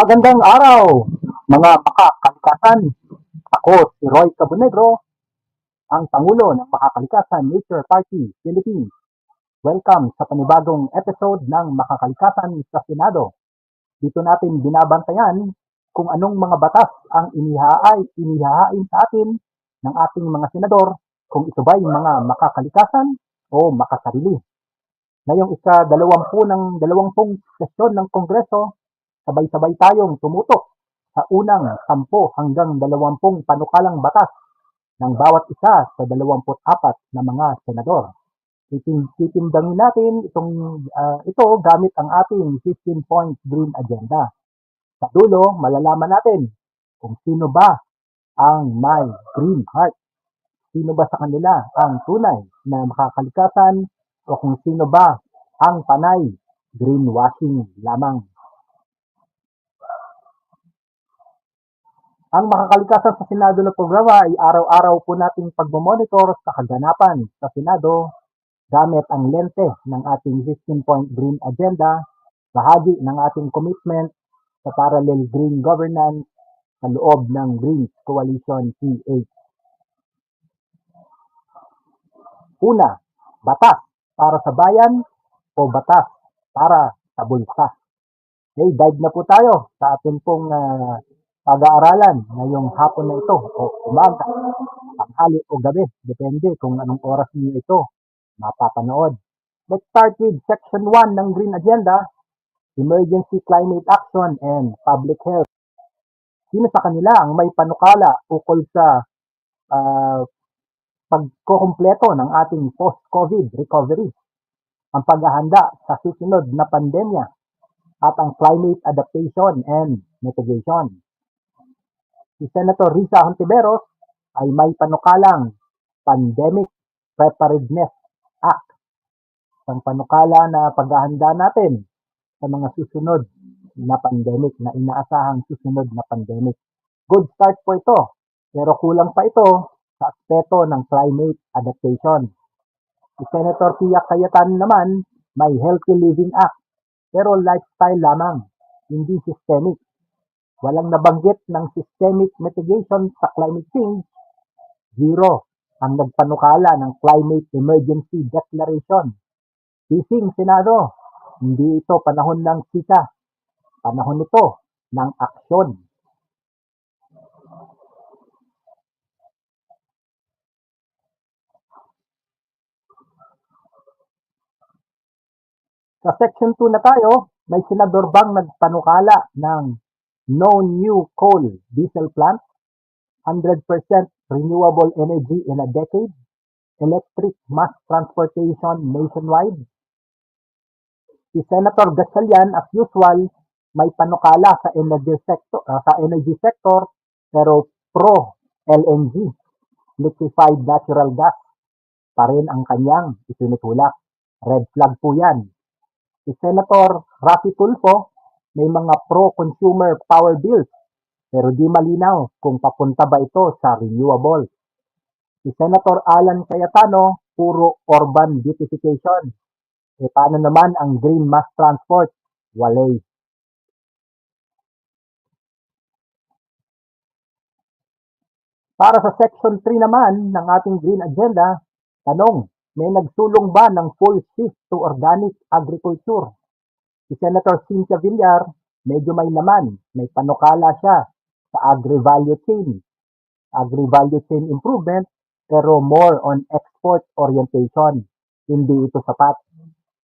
Magandang araw, mga makakalikasan. Ako si Roy Cabonegro, ang Pangulo ng Makakalikasan Nature Party, Philippines. Welcome sa panibagong episode ng Makakalikasan sa Senado. Dito natin binabantayan kung anong mga batas ang inihaay, inihahain sa atin ng ating mga senador kung ito ba'y mga makakalikasan o makasarili. Ngayong isa dalawampu ng dalawampung sesyon ng Kongreso, sabay-sabay tayong tumutok sa unang 10 hanggang 20 panukalang batas ng bawat isa sa 24 na mga senador. Titim titimdangin natin itong ah, ito gamit ang ating 15 point green agenda. Sa dulo, malalaman natin kung sino ba ang may green heart. Sino ba sa kanila ang tunay na makakalikasan o kung sino ba ang panay greenwashing lamang. Ang makakalikasan sa Senado na programa ay araw-araw po nating pagmamonitor sa kaganapan sa Senado gamit ang lente ng ating 15-point green agenda, bahagi ng ating commitment sa parallel green governance sa loob ng Greens Coalition PH. Una, batas para sa bayan o batas para sa bulsa. Okay, dive na po tayo sa atin pong ah, pag-aaralan ngayong hapon na ito o umaga, tanghali o gabi, depende kung anong oras niyo ito mapapanood. Let's start with Section 1 ng Green Agenda, Emergency Climate Action and Public Health. Sino sa kanila ang may panukala ukol sa ah, pagkukumpleto ng ating post-COVID recovery, ang paghahanda sa susunod na pandemya, at ang climate adaptation and mitigation. Si Senator Risa Hontiveros ay may panukalang Pandemic Preparedness Act. Isang panukala na paghahanda natin sa mga susunod na pandemic, na inaasahang susunod na pandemic. Good start po ito, pero kulang pa ito sa aspeto ng climate adaptation. Si Senator Pia Cayetano naman may Healthy Living Act, pero lifestyle lamang, hindi systemic. Walang nabanggit ng systemic mitigation sa climate change. Zero ang nagpanukala ng Climate Emergency Declaration. Sising Senado, hindi ito panahon ng sika. Panahon ito ng aksyon. Sa Section 2 na tayo, may senador bang nagpanukala ng no new coal diesel plant, 100% renewable energy in a decade, electric mass transportation nationwide. Si Senator Gatchalian, as usual, may panukala sa energy sector, ah, sa energy sector pero pro LNG, liquefied natural gas pa rin ang kanyang itinutulak. Red flag po yan. Si Senator Rafi Tulfo may mga pro-consumer power bills pero di malinaw kung papunta ba ito sa renewable. Si Senator Alan Cayetano, puro urban beautification. E paano naman ang green mass transport? Walay. Para sa Section 3 naman ng ating green agenda, tanong, may nagsulong ba ng full shift to organic agriculture? Si Senator Cynthia Villar, medyo may laman, may panukala siya sa agri-value chain. Agri-value chain improvement, pero more on export orientation. Hindi ito sapat.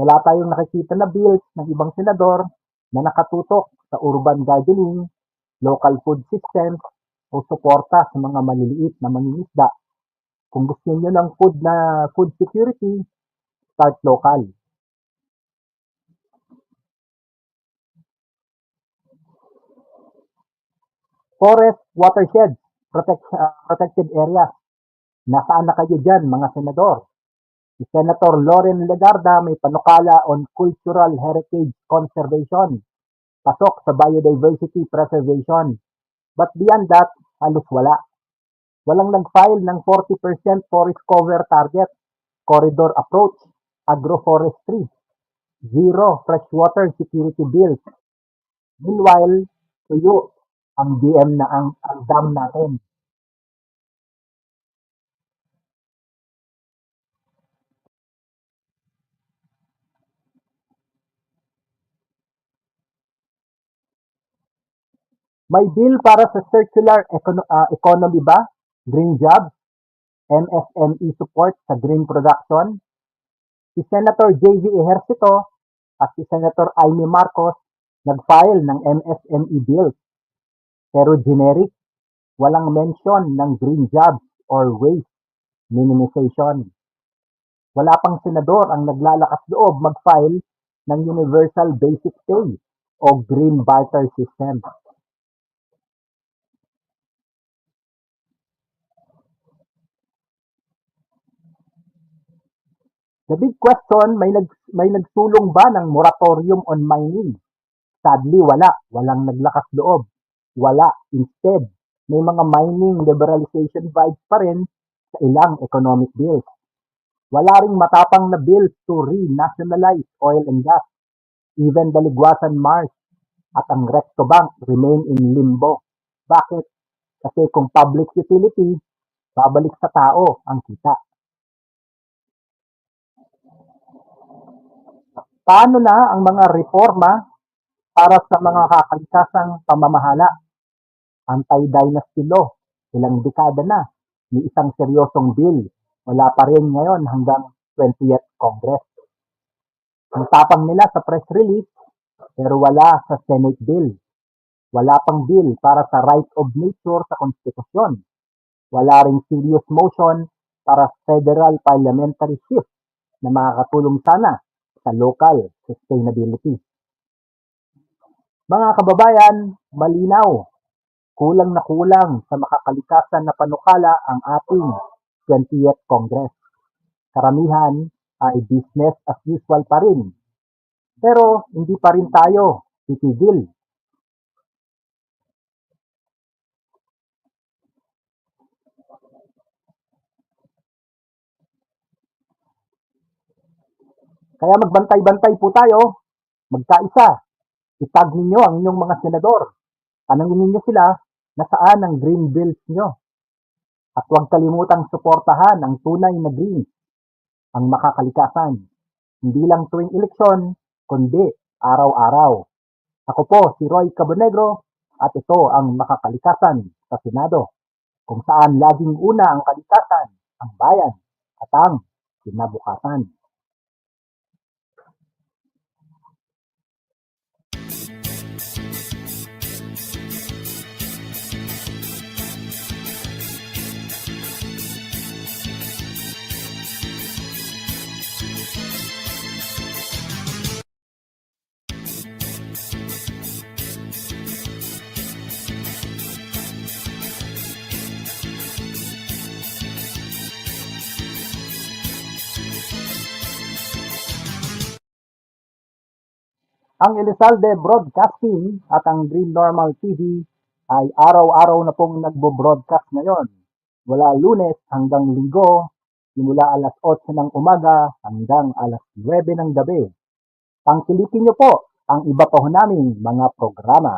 Wala tayong nakikita na bills ng ibang senador na nakatutok sa urban gardening, local food systems, o suporta sa mga maliliit na mangingisda. Kung gusto niyo ng food na food security, start local. Forest watershed, protect, ah, protected areas. Nasaan na kayo dyan, mga senador? Si Senator Loren Legarda may panukala on cultural heritage conservation. Pasok sa biodiversity preservation. But beyond that, halos wala. Walang nag-file ng 40% forest cover target, corridor approach, agroforestry, zero freshwater security bills. Meanwhile, tuyo ang DM na ang, ang dam natin. May bill para sa circular econo- ah, economy ba? Green jobs? MSME support sa green production? Si Senator J.V. Ejercito at si Senator Amy Marcos nag-file ng MSME bills. Pero generic, walang mention ng green jobs or waste minimization. Wala pang senador ang naglalakas loob mag-file ng Universal Basic Pay o Green Barter System. The big question, may nag may nagsulong ba ng moratorium on mining? Sadly, wala. Walang naglakas loob. Wala. Instead, may mga mining liberalization vibes pa rin sa ilang economic bills. Wala ring matapang na bills to re-nationalize oil and gas. Even the Liguasan Mars at ang Recto Bank remain in limbo. Bakit? Kasi kung public utility, babalik sa tao ang kita. Paano na ang mga reforma para sa mga kakalikasang pamamahala? Anti-dynasty law, ilang dekada na, ni isang seryosong bill, wala pa rin ngayon hanggang 20th Congress. Ang tapang nila sa press release, pero wala sa Senate bill. Wala pang bill para sa right of nature sa konstitusyon. Wala ring serious motion para federal parliamentary shift na makakatulong sana sa local sustainability. Mga kababayan, malinaw, kulang na kulang sa makakalikasan na panukala ang ating 20th Congress. Karamihan ay business as usual pa rin. Pero hindi pa rin tayo titigil. Kaya magbantay-bantay po tayo, magkaisa. Itag ninyo ang inyong mga senador. Tanangin ninyo sila na saan ang green bills nyo. At huwag kalimutang suportahan ang tunay na green, ang makakalikasan. Hindi lang tuwing eleksyon, kundi araw-araw. Ako po si Roy Cabonegro at ito ang makakalikasan sa Senado, kung saan laging una ang kalikasan, ang bayan, at ang kinabukasan. Ang Elizalde Broadcasting at ang Green Normal TV ay araw-araw na pong nagbo-broadcast ngayon. Mula lunes hanggang linggo, simula alas 8 ng umaga hanggang alas 9 ng gabi. Tangkilikin niyo po ang iba pa ho naming mga programa.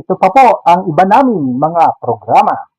Ito pa po ang iba naming mga programa.